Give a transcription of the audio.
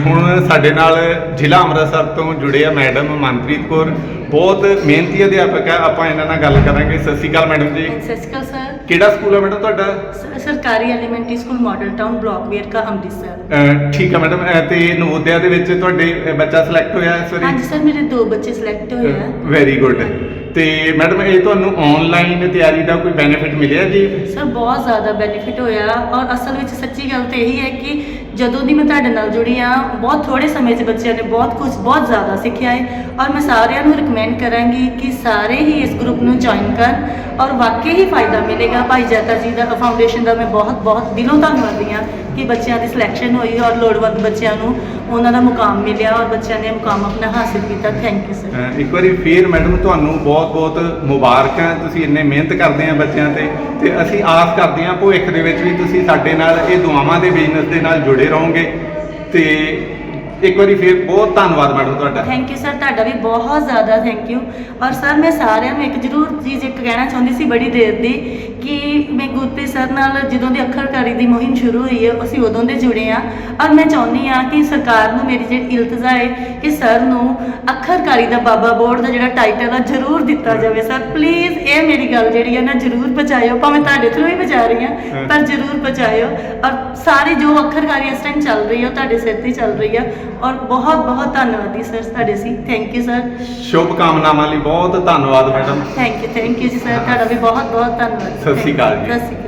ਹੁਣ ਸਾਡੇ ਨਾਲ ਜ਼ਿਲ੍ਹਾ ਅੰਮ੍ਰਿਤਸਰ ਤੋਂ ਜੁੜੇ ਆ ਮੈਡਮ ਮਨਪ੍ਰੀਤ ਕੌਰ। ਬਹੁਤ ਮਿਹਨਤੀ ਅਧਿਆਪਕ ਆ। ਆਪਾਂ ਇਹਨਾਂ ਨਾਲ ਗੱਲ ਕਰਾਂਗੇ। ਸਤਿ ਸ਼੍ਰੀ ਅਕਾਲ ਮੈਡਮ ਜੀ। ਸਤਿ ਸ਼੍ਰੀ ਅਕਾਲ ਸਰ। ਕਿਹੜਾ ਸਕੂਲ ਆ ਮੈਡਮ ਤੁਹਾਡਾ? ਸ- ਸਰਕਾਰੀ elementary school model town block Verka Amritsar. ਅਹ ਠੀਕ ਆ ਮੈਡਮ। ਅਹ ਤੇ ਨਵੋਦਿਆ ਦੇ ਵਿੱਚ ਤੁਹਾਡੇ ਅਹ ਬੱਚਾ ਸਿਲੈਕਟ ਹੋਇਆ ਇਸ ਵਾਰੀ? ਹਾਂਜੀ ਸਰ ਮੇਰੇ ਦੋ ਬੱਚੇ ਸਿਲੈਕਟ ਹੋਏ ਆ। ਵੈਰੀ ਗੁੱਡ ਤੇ ਮੈਡਮ ਇਹ ਤੁਹਾਨੂੰ ਆਨਲਾਈਨ ਤਿਆਰੀ ਦਾ ਕੋਈ ਬੈਨੀਫਿਟ ਮਿਲਿਆ ਜੀ? ਸਰ ਬਹੁਤ ਜ਼ਿਆਦਾ ਬੈਨੀਫਿਟ ਹੋਇਆ। ਔਰ ਅਸਲ ਵਿੱਚ ਸੱਚੀ ਗੱਲ ਤੇ ਇਹੀ ਹੈ ਕਿ ਜਦੋਂ ਦੀ ਮੈਂ ਤੁਹਾਡੇ ਨਾਲ ਜੁੜੀ ਆ, ਬਹੁਤ ਥੋੜੇ ਸਮੇਂ 'ਚ ਬੱਚਿਆਂ ਨੇ ਬਹੁਤ ਕੁਝ ਬਹੁਤ ਜ਼ਿਆਦਾ ਸਿੱਖਿਆ ਹੈ ਔਰ ਮੈਂ ਸਾਰਿਆਂ ਨੂੰ ਰਿਕਮੈਂਡ ਕਰਾਂਗੀ ਕਿ ਸਾਰੇ ਹੀ ਇਸ ਗਰੁੱਪ ਨੂੰ ਜੁਆਇਨ ਕਰਨ ਔਰ ਵਾਕਈ ਹੀ ਫਾਇਦਾ ਮਿਲੇਗਾ। ਭਾਈ ਜੈਤਾ ਜੀ ਦਾ ਫਾਊਂਡੇਸ਼ਨ ਦਾ ਮੈਂ ਬਹੁਤ ਬਹੁਤ ਦਿਲੋਂ ਧੰਨਵਾਦੀ ਹਾਂ ਕਿ ਬੱਚਿਆਂ ਦੀ ਸਿਲੈਕਸ਼ਨ ਹੋਈ ਔਰ ਲੋੜਵੰਦ ਬੱਚਿਆਂ ਨੂੰ ਉਹਨਾਂ ਦਾ ਮੁਕਾਮ ਮਿਲਿਆ ਔਰ ਬੱਚਿਆਂ ਨੇ ਮੁਕਾਮ ਆਪਣਾ ਹਾਸਿਲ ਕੀਤਾ। ਥੈਂਕ ਯੂ ਸਰ ਅਹ ਇੱਕ ਵਾਰੀ ਫੇਰ ਮੈਡਮ ਤੁਹਾਨੂੰ ਬਹੁਤ-ਬਹੁਤ ਮੁਬਾਰਕਾਂ। ਤੁਸੀਂ ਇੰਨੇ ਮਿਹਨਤ ਕਰਦੇ ਆ ਬੱਚਿਆਂ ਤੇ ਤੇ ਅਸੀਂ ਆਸ ਕਰਦੇ ਆ ਭਵਿੱਖ ਦੇ ਵਿੱਚ ਵੀ ਤੁਸੀਂ ਸਾਡੇ ਨਾਲ ਇਹ ਦੁਆਵਾਂ ਦੇ ਬਿਜ਼ਨਸ ਦੇ ਨਾਲ ਜੁੜੇ ਰਹੋਗੇ। ਤੇ ਇੱਕ ਵਾਰੀ ਫੇਰ ਬਹੁਤ ਧੰਨਵਾਦ ਮੈਡਮ ਤੁਹਾਡਾ। ਥੈਂਕ ਯੂ ਸਰ ਤੁਹਾਡਾ ਵੀ ਬਹੁਤ ਜ਼ਿਆਦਾ ਥੈਂਕ ਯੂ ਔਰ ਸਰ ਮੈਂ ਸਾਰਿਆਂ ਨੂੰ ਇੱਕ ਜ਼ਰੂਰ ਚੀਜ਼ ਇੱਕ ਕਹਿਣਾ ਚਾਹੁੰਦੀ ਸੀ ਬੜੀ ਦੇਰ ਦੀ ਕਿ ਮੈਂ ਗੁਰਪ੍ਰੀਤ ਸਰ ਨਾਲ ਜਦੋਂ ਦੀ ਅੱਖਰਕਾਰੀ ਦੀ ਮੁਹਿੰਮ ਸ਼ੁਰੂ ਹੋਈ ਹੈ, ਅਸੀਂ ਉਦੋਂ ਦੇ ਜੁੜੇ ਆ ਔਰ ਮੈਂ ਚਾਹੁੰਦੀ ਆ ਕਿ ਸਰਕਾਰ ਨੂੰ ਮੇਰੀ ਜਿਹੜੀ ਇਲਤਜਾ ਹੈ, ਕਿ ਸਰ ਨੂੰ ਅੱਖਰਕਾਰੀ ਦਾ ਬਾਬਾ ਬੋਰਡ ਦਾ ਜਿਹੜਾ ਟਾਈਟਲ ਆ, ਜ਼ਰੂਰ ਦਿੱਤਾ ਜਾਵੇ। ਸਰ ਪਲੀਜ਼ ਇਹ ਮੇਰੀ ਗੱਲ ਜਿਹੜੀ ਹੈ ਨਾ ਜ਼ਰੂਰ ਪਹੁੰਚਾਇਓ ਭਾਵੇਂ ਤੁਹਾਡੇ ਥਰੂ ਹੀ ਪਹੁੰਚਾ ਰਹੀ ਹਾਂ। ਪਰ ਜ਼ਰੂਰ ਪਹੁੰਚਾਇਓ। ਔਰ ਸਾਰੀ ਜੋ ਅੱਖਰਕਾਰੀ ਇਸ ਟਾਈਮ ਚੱਲ ਰਹੀ ਹੈ ਉਹ ਤੁਹਾਡੇ ਸਿਰ ਤੇ ਚੱਲ ਰਹੀ ਹੈ ਔਰ ਬਹੁਤ ਬਹੁਤ ਧੰਨਵਾਦੀ ਸਰ ਤੁਹਾਡੇ ਸੀ ਥੈਂਕ ਯੂ ਸਰ ਸ਼ੁਭ ਕਾਮਨਾਵਾਂ ਲਈ ਬਹੁਤ ਧੰਨਵਾਦ madam thank you thank you ਜੀ ਸਰ ਤੁਹਾਡਾ ਵੀ ਬਹੁਤ ਬਹੁਤ ਧੰਨਵਾਦ। ਸਤਿ ਸ਼੍ਰੀ ਅਕਾਲ ਜੀ। ਸਤਿ ਸ਼੍ਰੀ ਅਕਾਲ।